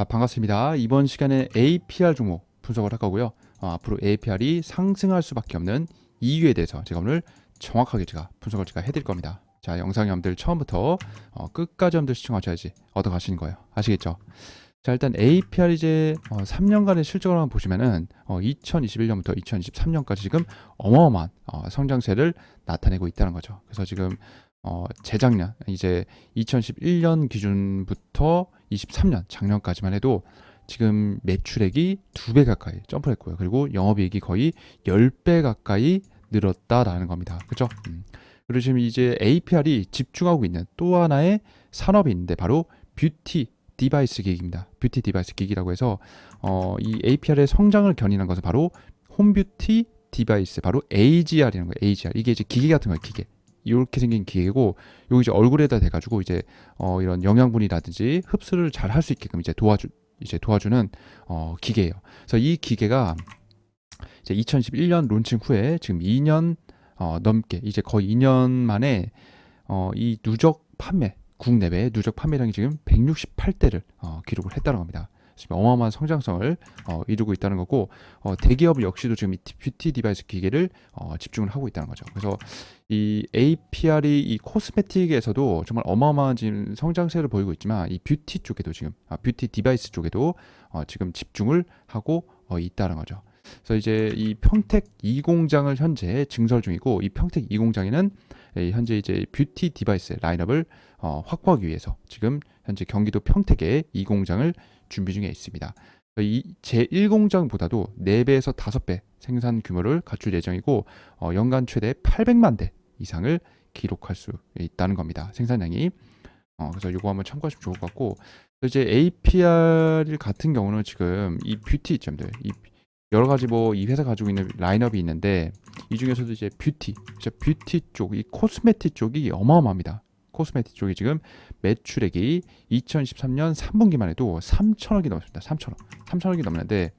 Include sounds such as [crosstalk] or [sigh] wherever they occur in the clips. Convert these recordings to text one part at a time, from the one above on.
자, 반갑습니다. 이번 시간에 APR 종목 분석을 할 거고요. 어, 앞으로 APR이 상승할 수밖에 없는 이유에 대해서 제가 오늘 정확하게 제가 분석을 제가 해드릴 겁니다. 자, 영상 여러분들 처음부터 어, 끝까지 여러분들 시청하셔야지 얻어가시는 거예요. 아시겠죠? 자, 일단 APR 이제 어, 3년간의 실적을 한번 보시면은 어, 2021년부터 2023년까지 지금 어마어마한 어, 성장세를 나타내고 있다는 거죠. 그래서 지금 어, 재작년 이제 2011년 기준부터 23년 작년까지만 해도 지금 매출액이 두 배 가까이 점프했고요. 그리고 영업이익이 거의 10배 가까이 늘었다라는 겁니다. 그죠? 음. 그리고 지금 이제 APR이 집중하고 있는 또 하나의 산업이 있는데 바로 뷰티 디바이스 기기입니다. 뷰티 디바이스 기기라고 해서 어, 이 APR의 성장을 견인한 것은 바로 홈뷰티 디바이스 바로 AGR이라는 거예요. AGR 이게 이제 기계 같은 거예요. 기계. 이렇게 생긴 기계고 요거 이제 얼굴에다 대가지고 이제 어 이런 영양분이라든지 흡수를 잘 할 수 있게끔 이제 도와주 이제 도와주는 어 기계예요. 그래서 이 기계가 이제 2011년 론칭 후에 지금 2년 어 넘게 이제 거의 2년 만에 어 이 누적 판매 국내외 누적 판매량이 지금 168대를 어 기록을 했다는 겁니다. 지금 어마어마한 성장성을 어, 이루고 있다는 거고 어, 대기업 역시도 지금 이 뷰티 디바이스 기계를 어, 집중을 하고 있다는 거죠. 그래서 이 APR이 이 코스메틱에서도 정말 어마어마한 지금 성장세를 보이고 있지만 이 뷰티 쪽에도 지금 아, 뷰티 디바이스 쪽에도 어, 지금 집중을 하고 어, 있다는 거죠. 그래서 이제 이 평택 2 공장을 현재 증설 중이고 이 평택 2 공장에는 현재 이제 뷰티 디바이스 라인업을 어, 확보하기 위해서 지금 현재 경기도 평택에 2공장을 준비 중에 있습니다. 이 제1공장보다도 4배에서 5배 생산 규모를 갖출 예정이고 어, 연간 최대 800만 대 이상을 기록할 수 있다는 겁니다. 생산량이. 어, 그래서 이거 한번 참고하시면 좋을 것 같고 이제 APR 같은 경우는 지금 이 뷰티 점들 이 여러 가지 뭐 이 회사 가지고 있는 라인업이 있는데 이 중에서도 이제 뷰티, 진짜 뷰티 쪽, 이 코스메틱 쪽이 어마어마합니다. 코스메틱 쪽이 지금 매출액이 2013년 3분기만 해도 3천억이 넘습니다. 3천억. 3천억이 넘는데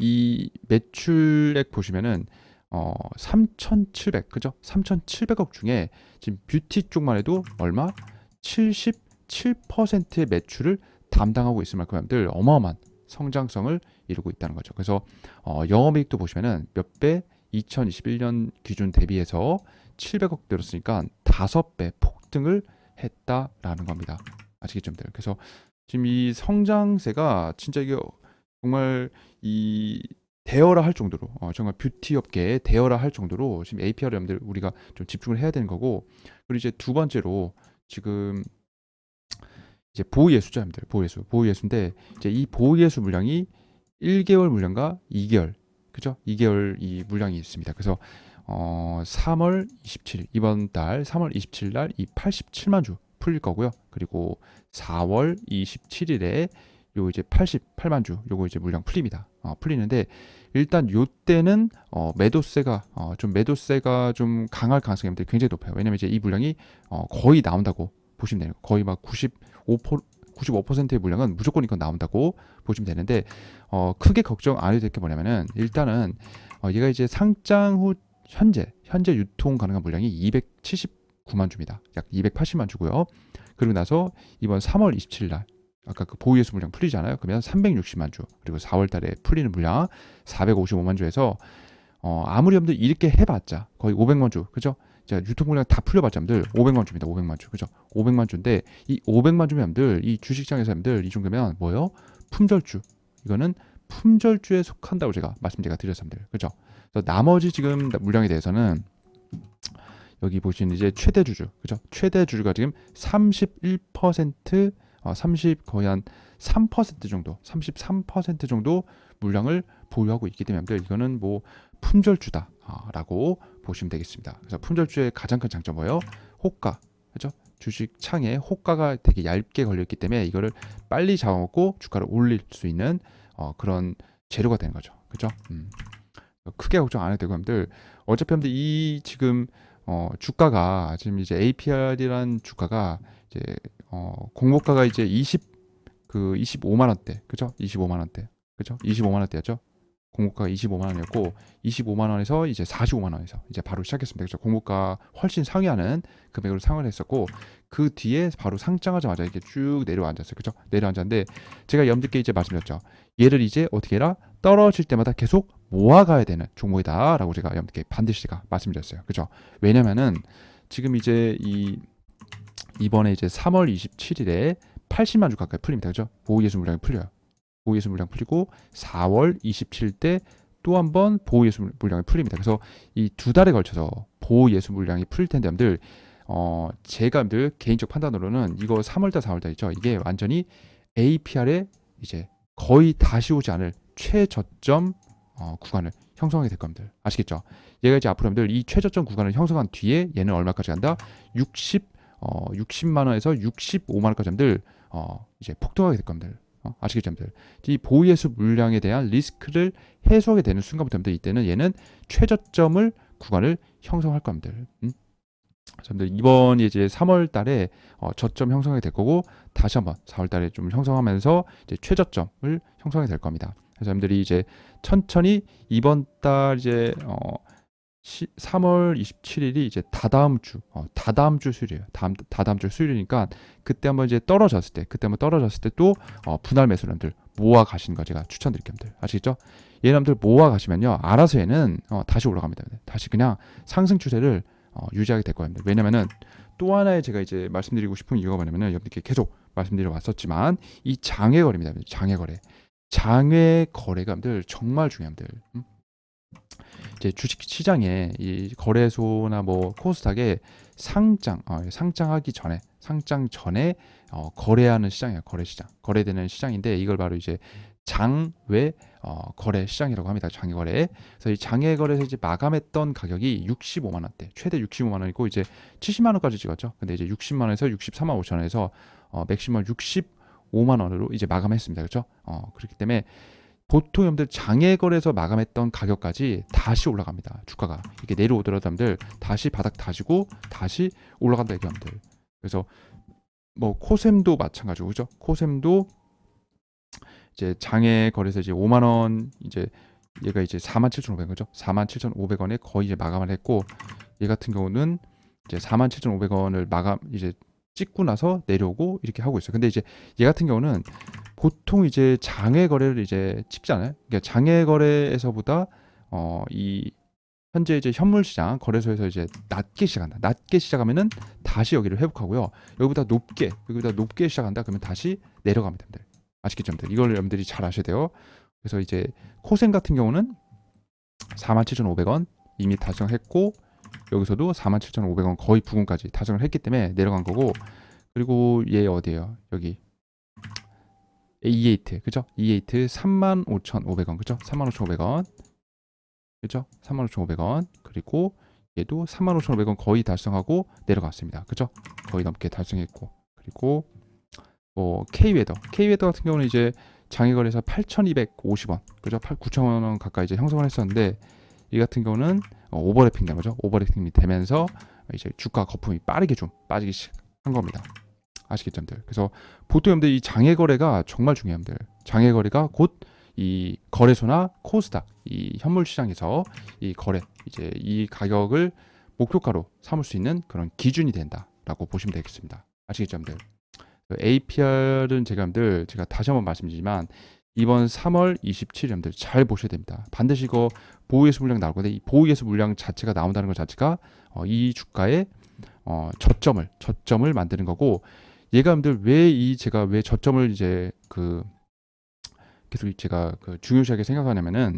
이 매출액 보시면은 어 3,700 그죠? 3,700억 중에 지금 뷰티 쪽만 해도 얼마? 77%의 매출을 담당하고 있을 만큼 들 어마어마한 성장성을 이루고 있다는 거죠. 그래서 어, 영업이익도 보시면은 몇 배 2021년 기준 대비해서 700억 늘었으니까 다섯 배 폭등을 했다라는 겁니다. 아시겠죠, 여러분들? 그래서 지금 이 성장세가 진짜 이게 정말 이 대여라 할 정도로 어, 정말 뷰티 업계에 대여라 할 정도로 지금 APR 여러분들 우리가 좀 집중을 해야 되는 거고 그리고 이제 두 번째로 지금 이제 보호예수자 여러분들 보호예수 보호예수인데 이제 이 보호예수 물량이 1개월 물량과 2개월 그죠? 2개월 이 물량이 있습니다. 그래서 어 3월 27일 이번 달 3월 27일 날 이 87만 주 풀릴 거고요. 그리고 4월 27일에 요 이제 88만 주 요거 이제 물량 풀립니다. 어, 풀리는데 일단 요 때는 어, 매도세가 어, 좀 매도세가 좀 강할 가능성이 굉장히 높아요. 왜냐면 이제 이 물량이 어, 거의 나온다고 보시면 돼요. 거의 막 95% 95%의 물량은 무조건 이건 나온다고 보시면 되는데 어, 크게 걱정 안 해도 될 게 뭐냐면은 일단은 어, 얘가 이제 상장 후 현재 현재 유통 가능한 물량이 279만 주입니다. 약 280만 주고요. 그리고 나서 이번 3월 27일 날 아까 그 보유예수 물량 풀리잖아요. 그러면 360만 주 그리고 4월 달에 풀리는 물량 455만 주에서 어, 아무리 여러분들 이렇게 해봤자 거의 500만 주 그죠? 자, 유통 물량 다 풀려봤자 여러분들 500만 주입니다. 500만 주. 그죠? 500만 주인데 이 500만 주면 여러분들 이 주식장에서 여러분들 이 정도면 뭐예요? 품절주. 이거는 품절주에 속한다고 제가 말씀 제가 드렸습니다. 그죠? 그래서 나머지 지금 물량에 대해서는 여기 보시는 이제 최대 주주. 그죠? 최대 주주가 지금 31% 어, 30 거의 한 3% 정도, 33% 정도 물량을 보유하고 있기 때문에 이거는 뭐 품절주다라고 보시면 되겠습니다. 그래서 품절주의 가장 큰 장점 뭐예요? 호가, 그죠? 주식 창에 호가가 되게 얇게 걸렸기 때문에 이거를 빨리 잡아먹고 주가를 올릴 수 있는 어, 그런 재료가 되는 거죠. 그죠? 음. 크게 걱정 안 해도 되고 여러분들 어차피 여러분들 이 지금 어, 주가가 지금 이제 APR이란 주가가 이제 어, 공모가가 이제 20 그 25만 원대, 그죠? 25만 원대, 그죠? 25만 원대였죠? 공모가가 25만 원이었고 25만 원에서 이제 45만 원에서 이제 바로 시작했습니다. 그래서 공모가 훨씬 상회하는 금액으로 상을 했었고 그 뒤에 바로 상장하자마자 이렇게 쭉 내려앉았어요. 그죠? 내려앉았는데 제가 여러분들께 이제 말씀드렸죠. 얘를 이제 어떻게 해라? 떨어질 때마다 계속 모아가야 되는 종목이다라고 제가 여러분들께 반드시 제가 말씀드렸어요. 그죠? 왜냐면은 지금 이제 이 이번에 이제 3월 27일에 80만 주 가까이 풀립니다. 그죠? 보호 예수 물량이 풀려요. 보호 예수 물량 풀리고 4월 27일 때 또 한 번 보호 예수 물량이 풀립니다. 그래서 이 두 달에 걸쳐서 보호 예수 물량이 풀릴 텐데 여러분들 어 제가 여러분들 개인적 판단으로는 이거 3월 달 4월 달 있죠. 이게 완전히 APR에 이제 거의 다시 오지 않을 최저점 어, 구간을 형성하게 될 겁니다. 아시겠죠? 얘가 이제 앞으로 여러분들 이 최저점 구간을 형성한 뒤에 얘는 얼마까지 간다? 60 어, 60만 원에서 65만 원까지 여러분들 어, 이제 폭등하게 될 겁니다. 어, 아시겠죠, 여러분들? 이 보유예수 물량에 대한 리스크를 해소하게 되는 순간부터 여러분들 이때는 얘는 최저점을 구간을 형성할 겁니다. 음? 여러분들 이번 이제 3월 달에 어, 저점 형성이 될 거고 다시 한번 4월 달에 좀 형성하면서 이제 최저점을 형성이 될 겁니다. 그래서 여러분들이 이제 천천히 이번 달 이제 어 시, 3월 27일이 이제 다다음 주, 어, 다다음 주 수요일이에요. 다음 다다음 주 수요일이니까 그때 한번 이제 떨어졌을 때, 그때 한번 떨어졌을 때 또 어, 분할 매수람들 모아 가시는 거 제가 추천드릴게요. 여러분들. 아시겠죠? 얘네들 모아 가시면요, 알아서 얘는 어, 다시 올라갑니다. 다시 그냥 상승 추세를 어, 유지하게 될 겁니다. 왜냐면은 또 하나의 제가 이제 말씀드리고 싶은 이유가 뭐냐면은 여러분들께 계속 말씀드려 왔었지만 이 장외 거래입니다. 장외 거래. 장외 거래감들 정말 중요합니다. 음? 이제 주식 시장에 이 거래소나 뭐 코스닥에 상장 어, 상장하기 전에 상장 전에 어, 거래하는 시장이에요. 거래 시장. 거래되는 시장인데 이걸 바로 이제 장외 어, 거래 시장이라고 합니다. 장외 거래. 그래서 이 장외 거래에서 이제 마감했던 가격이 65만 원대, 최대 65만 원이고 이제 70만 원까지 찍었죠. 근데 이제 60만 원에서 63만 5천 원에서 어, 맥시멈 65만 원으로 이제 마감했습니다. 그렇죠? 어, 그렇기 때문에 보통 여러분들 장외 거래에서 마감했던 가격까지 다시 올라갑니다. 주가가 이렇게 내려오더라도 여러분들 다시 바닥 다지고 다시 올라간다 얘기합니다. 그래서 뭐 코셈도 마찬가지고 그죠? 코셈도 이제 장외 거래에서 이제 5만 원 이제 얘가 이제 47,500원 그죠? 47,500원에 거의 이제 마감을 했고 얘 같은 경우는 이제 47,500원을 마감 이제 찍고 나서 내려오고 이렇게 하고 있어요. 근데 이제 얘 같은 경우는 보통 이제 장외 거래를 이제 찍잖아요. 그러니까 장외 거래에서보다 어 이 현재 이제 현물 시장 거래소에서 이제 낮게 시작한다. 낮게 시작하면은 다시 여기를 회복하고요. 여기보다 높게 여기보다 높게 시작한다. 그러면 다시 내려갑니다. 여러분들. 아시겠죠? 여러분들? 이걸 여러분들이 잘 아셔야 돼요. 그래서 이제 코생 같은 경우는 47,500원 이미 달성했고 여기서도 47,500원 거의 부근까지 달성을 했기 때문에 내려간 거고 그리고 얘 어디예요? 여기 E8 그죠? E8 35,500원 그죠? 35,500원 그죠? 35,500원 그리고 얘도 35,500원 거의 달성하고 내려갔습니다. 그죠? 거의 넘게 달성했고 그리고 뭐 K웨더 K웨더 같은 경우는 이제 장외거래에서 8,250원 그죠? 8, 9,000원 가까이 이제 형성을 했었는데 이 같은 경우는 어, 오버래핑 된 거죠. 오버래핑이 되면서 이제 주가 거품이 빠르게 좀 빠지기 시작한 겁니다. 아시겠죠, 여러분들? 그래서 보통 여러분들 이 장외 거래가 정말 중요합니다. 장외 거래가 곧 이 거래소나 코스닥 이 현물 시장에서 이 거래 이제 이 가격을 목표가로 삼을 수 있는 그런 기준이 된다라고 보시면 되겠습니다. 아시겠죠, 여러분들? APR은 제가 여러분들 제가 다시 한번 말씀드리지만 이번 3월 27일 여러분들 잘 보셔야 됩니다. 반드시 이거 보유예수 물량 나올 건데 이 보유예수 물량 자체가 나온다는 것 자체가 어, 이 주가의 어, 저점을 저점을 만드는 거고 여러분들 왜 이 제가 왜 저점을 이제 그 계속 제가 그 중요시하게 생각하냐면은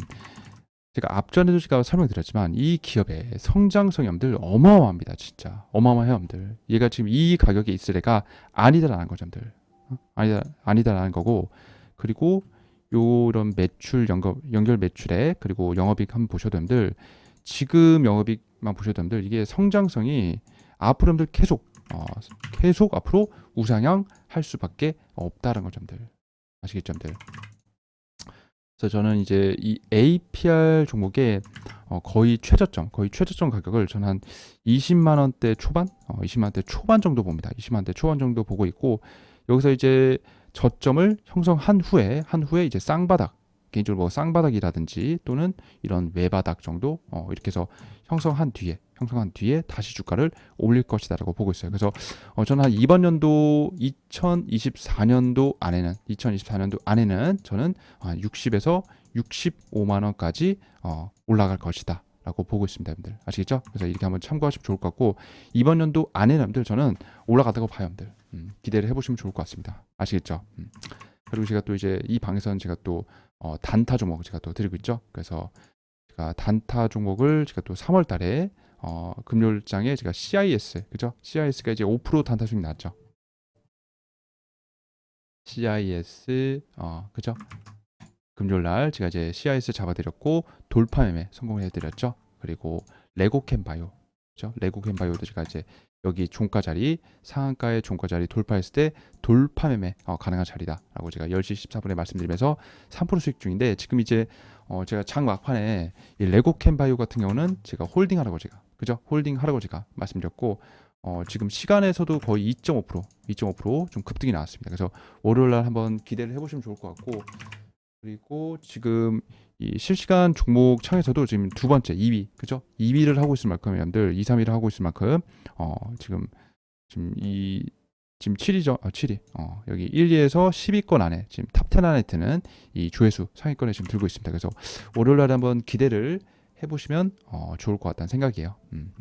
제가 앞전에도 제가 설명드렸지만 이 기업의 성장성이 여러분들 어마어마합니다 진짜. 어마어마해요 여러분들. 얘가 지금 이 가격에 있을 애가 아니다라는 거죠 여러분들. 어? 아니다 아니다라는 거고 그리고 요런 매출 연결, 연결 매출에 그리고 영업이익 한번 보셔도 여러분들 지금 영업이익만 보셔도 여러분들 이게 성장성이 앞으로 여러분들 계속 어, 계속 앞으로 우상향 할 수밖에 없다는 거죠 여러분들 아시겠죠 여러분들 그래서 저는 이제 이 APR 종목의 어, 거의 최저점, 거의 최저점 가격을 저는 한 20만 원대 초반, 어, 20만 원대 초반 정도 봅니다. 20만 원대 초반 정도 보고 있고 여기서 이제 저점을 형성한 후에 한 후에 이제 쌍바닥 개인적으로 뭐 쌍바닥이라든지 또는 이런 외바닥 정도 어, 이렇게 해서 형성한 뒤에 형성한 뒤에 다시 주가를 올릴 것이다라고 보고 있어요. 그래서 어, 저는 한 이번 연도 2024년도 안에는 2024년도 안에는 저는 한 60에서 65만 원까지 어, 올라갈 것이다. 라고 보고 있습니다, 여러분들. 아시겠죠? 그래서 이렇게 한번 참고하시면 좋을 것 같고 이번 연도 안에는 여러분들 저는 올라가다고 봐요, 여러분들. 음, 기대를 해보시면 좋을 것 같습니다. 아시겠죠? 음. 그리고 제가 또 이제 이 방에서는 제가 또 어, 단타 종목 제가 또 드리고 있죠. 그래서 제가 단타 종목을 제가 또 3월 달에 어, 금요일장에 제가 CIS 그죠? CIS가 이제 5% 단타 수익 났죠. CIS 어, 그죠? 금요일 날 제가 이제 CIS 잡아드렸고 돌파 매매 성공을 해드렸죠. 그리고 레고캠 바이오 그죠? 레고캠 바이오도 제가 이제 여기 종가 자리 상한가의 종가 자리 돌파했을 때 돌파 매매 어, 가능한 자리다라고 제가 10시 14분에 말씀드리면서 3% 수익 중인데 지금 이제 어, 제가 장 막판에 이 레고캠 바이오 같은 경우는 제가 홀딩 하라고 제가 그죠? 홀딩 하라고 제가 말씀드렸고 어, 지금 시간에서도 거의 2.5% 2.5%좀 급등이 나왔습니다. 그래서 월요일 날 한번 기대를 해보시면 좋을 것 같고 그리고 지금 이 실시간 종목 창에서도 지금 두 번째 2위 그죠? 2위를 하고 있을 만큼 여러분들 2, 3위를 하고 있을 만큼 어 지금 지금 이 지금 7위죠. 아 7위. 어 여기 1, 2에서 10위권 안에 지금 탑10 안에 드는 이 조회수 상위권에 지금 들고 있습니다. 그래서 월요일 날에 한번 기대를 해 보시면 어 좋을 것 같다는 생각이에요. 음.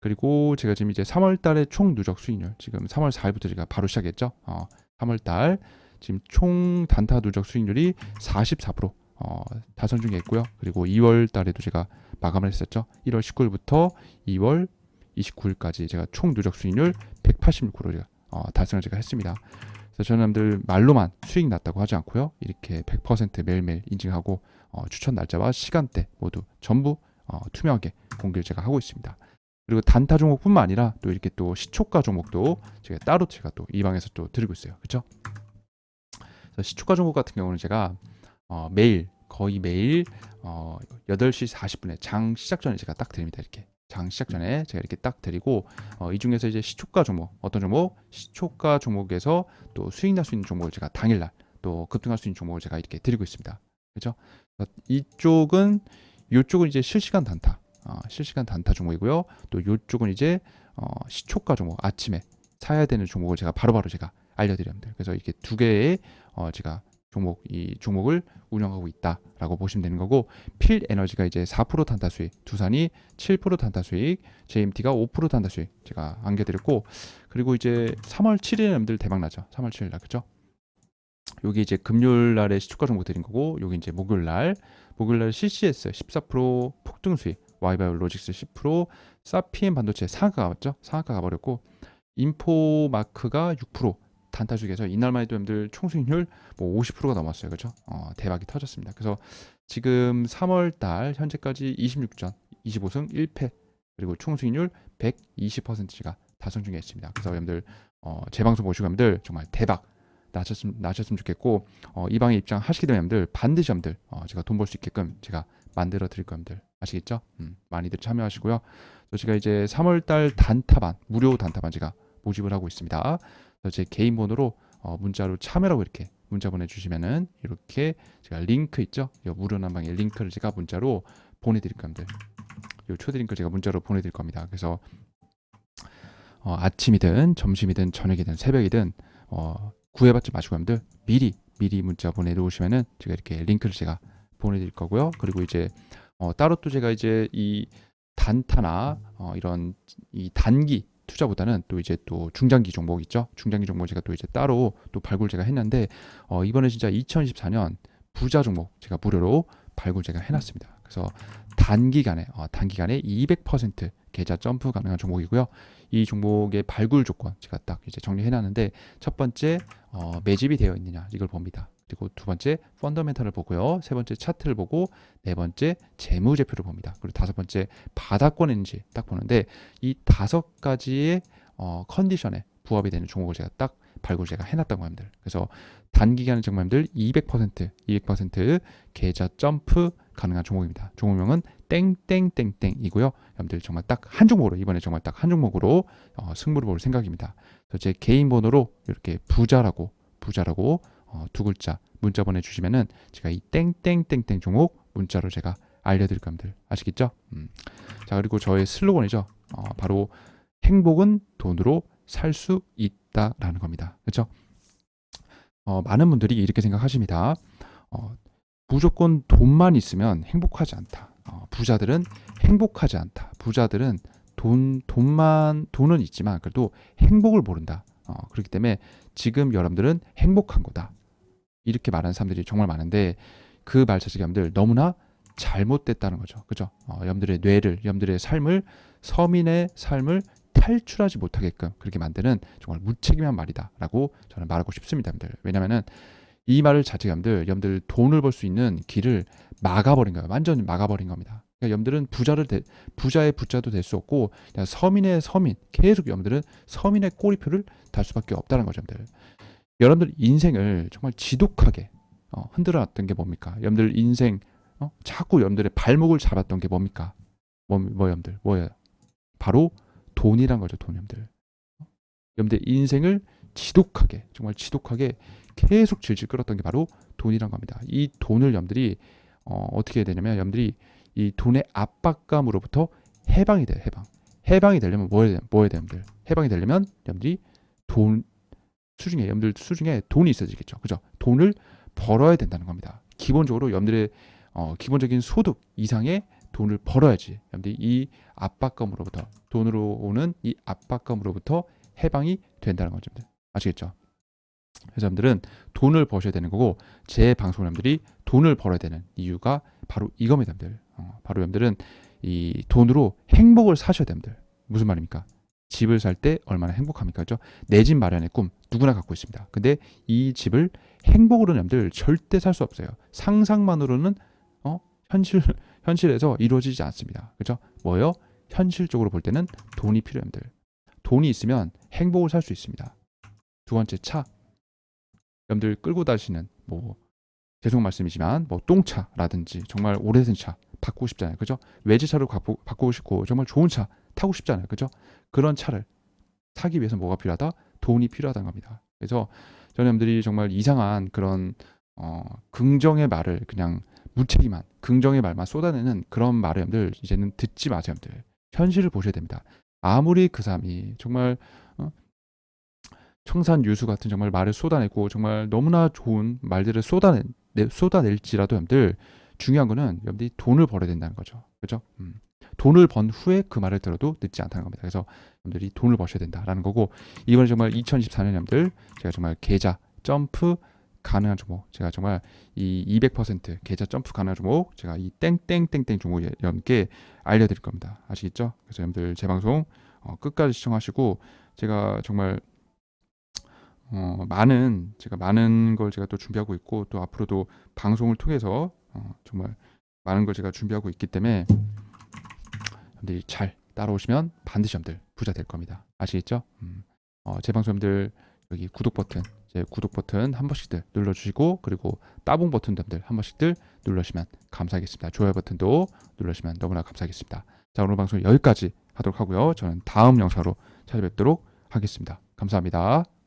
그리고 제가 지금 이제 3월 달에 총 누적 수익률 지금 3월 4일부터 제가 바로 시작했죠. 어 3월 달 지금 총 단타 누적 수익률이 44% 어, 다 선 중에 있고요. 그리고 2월 달에도 제가 마감을 했었죠. 1월 19일부터 2월 29일까지 제가 총 누적 수익률 186%로 제가 어, 달성을 제가 했습니다. 그래서 저는 여러분들 말로만 수익 났다고 하지 않고요. 이렇게 100% 매일매일 인증하고 어, 추천 날짜와 시간대 모두 전부 어, 투명하게 공개를 제가 하고 있습니다. 그리고 단타 종목뿐만 아니라 또 이렇게 또 시초가 종목도 제가 따로 제가 또 이 방에서 또 드리고 있어요. 그렇죠? 시초가 종목 같은 경우는 제가 어, 매일 거의 매일 어, 8시 40분에 장 시작 전에 제가 딱 드립니다. 이렇게 장 시작 전에 제가 이렇게 딱 드리고 어, 이 중에서 이제 시초가 종목 어떤 종목 시초가 종목에서 또 수익 날 수 있는 종목을 제가 당일날 또 급등할 수 있는 종목을 제가 이렇게 드리고 있습니다. 그렇죠? 이쪽은 이쪽은 이제 실시간 단타 어, 실시간 단타 종목이고요. 또 이쪽은 이제 어, 시초가 종목 아침에 사야 되는 종목을 제가 바로바로 제가 알려드립니다. 그래서 이렇게 두 개의 어, 제가 종목 이 종목을 운영하고 있다라고 보시면 되는 거고 필 에너지가 이제 4% 단타 수익, 두산이 7% 단타 수익, JMT가 5% 단타 수익 제가 안겨드렸고 그리고 이제 3월 7일에 여러분들 대박 나죠. 3월 7일 날 그죠? 여기 이제 금요일 날에 시초가 정보 드린 거고 여기 이제 목요일 날 목요일 날 CCS 14% 폭등 수익, 와이바이오 로직스 10%, 사피엠 반도체 상하가 가봤죠? 상하가 가버렸고 인포마크가 6% 단타 중에서 이날만 해도 여러분들 총수익률 뭐 50%가 넘었어요. 그렇죠? 어, 대박이 터졌습니다. 그래서 지금 3월 달 현재까지 26전, 25승 1패 그리고 총수익률 120%가 달성 중에 있습니다. 그래서 여러분들 어, 제 방송 보시고 여러분들 정말 대박 나셨으면, 나셨으면 좋겠고 어, 이 방에 입장하시게 되면 여러분들 반드시 여러분들 어, 제가 돈 벌 수 있게끔 제가 만들어 드릴 겁니다. 아시겠죠? 음, 많이들 참여하시고요. 또 제가 이제 3월 달 단타반 무료 단타반 제가 모집을 하고 있습니다. 제 개인 번호로 어, 문자로 참여라고 이렇게 문자 보내주시면은 이렇게 제가 링크 있죠? 이 무료 난방의 링크를 제가 문자로 보내드릴 겁니다. 이 초대 링크 제가 문자로 보내드릴 겁니다. 그래서 어, 아침이든 점심이든 저녁이든 새벽이든 어, 구애받지 마시고 여러분들 미리 미리 문자 보내놓으시면은 제가 이렇게 링크를 제가 보내드릴 거고요. 그리고 이제 어, 따로 또 제가 이제 이 단타나 어, 이런 이 단기 투자보다는 또 이제 또 중장기 종목 있죠. 중장기 종목 제가 또 이제 따로 또 발굴 제가 했는데 어, 이번에 진짜 2024년 부자 종목 제가 무료로 발굴 제가 해놨습니다. 그래서 단기간에 어, 단기간에 200% 계좌 점프 가능한 종목이고요. 이 종목의 발굴 조건 제가 딱 이제 정리해놨는데 첫 번째 어, 매집이 되어 있느냐 이걸 봅니다. 그리고 두 번째 펀더멘탈을 보고요. 세 번째 차트를 보고 네 번째 재무제표를 봅니다. 그리고 다섯 번째 바닥권인지 딱 보는데 이 다섯 가지의 어, 컨디션에 부합이 되는 종목을 제가 딱 발굴 제가 해놨다고 합니다. 그래서 단기간에 정말들 200% 200% 계좌 점프 가능한 종목입니다. 종목명은 땡땡땡땡이고요. 여러분들 정말 딱 한 종목으로 이번에 정말 딱 한 종목으로 어, 승부를 볼 생각입니다. 제 개인 번호로 이렇게 부자라고 부자라고 어, 두 글자 문자 보내주시면은 제가 이 땡땡땡땡 종목 문자로 제가 알려드릴 겁니다. 아시겠죠? 음. 자 그리고 저의 슬로건이죠. 어, 바로 행복은 돈으로 살 수 있다라는 겁니다. 그렇죠? 어, 많은 분들이 이렇게 생각하십니다. 어, 무조건 돈만 있으면 행복하지 않다. 어, 부자들은 행복하지 않다. 부자들은 돈 돈만 돈은 있지만 그래도 행복을 모른다. 어, 그렇기 때문에 지금 여러분들은 행복한 거다. 이렇게 말하는 사람들이 정말 많은데 그 말 자체가 여러분들 너무나 잘못됐다는 거죠. 그죠? 어, 여러분들의 뇌를, 여러분들의 삶을 서민의 삶을 탈출하지 못하게끔 그렇게 만드는 정말 무책임한 말이다라고 저는 말하고 싶습니다, 여러분들. 왜냐면은 이 말을 자체가 여러분들, 여러분들 돈을 벌 수 있는 길을 막아버린 거예요. 완전히 막아버린 겁니다. 그러니까 여러분들은 부자를 대, 부자의 부자도 될 수 없고 서민의 서민 계속 여러분들은 서민의 꼬리표를 달 수밖에 없다는 거죠, 여러분들. 여러분들 인생을 정말 지독하게 어, 흔들어놨던 게 뭡니까? 여러분들 인생 어? 자꾸 여러분들의 발목을 잡았던 게 뭡니까? 뭐, 뭐 여러분들 뭐예요? 바로 돈이란 거죠, 돈 여러분들. 어? 여러분들 인생을 지독하게 정말 지독하게 계속 질질 끌었던 게 바로 돈이란 겁니다. 이 돈을 여러분들이 어, 어떻게 해야 되냐면 여러분들이 이 돈의 압박감으로부터 해방이 돼요. 해방. 해방이 되려면 뭐 해야 돼? 뭐 해야 돼, 여러분들? 해방이 되려면 여러분들이 돈 수중에 여러분들 수중에 돈이 있어지겠죠. 그죠? 돈을 벌어야 된다는 겁니다. 기본적으로 여러분들의 어, 기본적인 소득 이상의 돈을 벌어야지. 여러분들이 이 압박감으로부터 돈으로 오는 이 압박감으로부터 해방이 된다는 거죠. 아시겠죠? 그래서 여러분들은 돈을 버셔야 되는 거고 제 방송 여러분들이 돈을 벌어야 되는 이유가 바로 이겁니다, 여러분들. 어, 바로 여러분들은 이 돈으로 행복을 사셔야 됩니다. 무슨 말입니까? 집을 살 때 얼마나 행복합니까? 그죠? 내 집 마련의 꿈 누구나 갖고 있습니다. 근데 이 집을 행복으로는 여러분들 절대 살 수 없어요. 상상만으로는 어? 현실 [laughs] 현실에서 이루어지지 않습니다. 그죠? 뭐요? 현실적으로 볼 때는 돈이 여러분들. 돈이 있으면 행복을 살 수 있습니다. 두 번째 차. 여러분들 끌고 다니시는 뭐 죄송 말씀이지만 뭐 똥차라든지 정말 오래된 차 바꾸고 싶잖아요. 그죠? 외제차로 바꾸, 바꾸고 싶고 정말 좋은 차 타고 싶잖아요. 그죠? 그런 차를 사기 위해서 뭐가 필요하다? 돈이 필요하다는 겁니다. 그래서 여러분들이 정말 이상한 그런 어, 긍정의 말을 그냥 무책임한 긍정의 말만 쏟아내는 그런 말을 여러분들 이제는 듣지 마세요, 여러분들. 현실을 보셔야 됩니다. 아무리 그 사람이 정말 어? 청산 유수 같은 정말 말을 쏟아내고 정말 너무나 좋은 말들을 쏟아내 쏟아낼지라도 여러분들 중요한 거는 여러분들이 돈을 벌어야 된다는 거죠. 그죠? 음. 돈을 번 후에 그 말을 들어도 늦지 않다는 겁니다. 그래서 여러분들이 돈을 버셔야 된다라는 거고 이번에 정말 2024년 여러분들 제가 정말 계좌 점프 가능한 종목 제가 정말 이 200% 계좌 점프 가능한 종목 제가 이 땡땡땡땡 종목 여러분께 알려드릴 겁니다. 아시겠죠? 그래서 여러분들 제 방송 어, 끝까지 시청하시고 제가 정말 어, 많은 제가 많은 걸 제가 또 준비하고 있고 또 앞으로도 방송을 통해서 어, 정말 많은 걸 제가 준비하고 있기 때문에 여러분들이 잘 따라오시면 반드시 여러분들 부자 될 겁니다. 아시겠죠? 음, 어, 제 방송들 여기 구독 버튼, 제 구독 버튼 한 번씩들 눌러주시고 그리고 따봉 버튼들 한 번씩들 눌러주시면 감사하겠습니다. 좋아요 버튼도 눌러주시면 너무나 감사하겠습니다. 자 오늘 방송 여기까지 하도록 하고요. 저는 다음 영상으로 찾아뵙도록 하겠습니다. 감사합니다.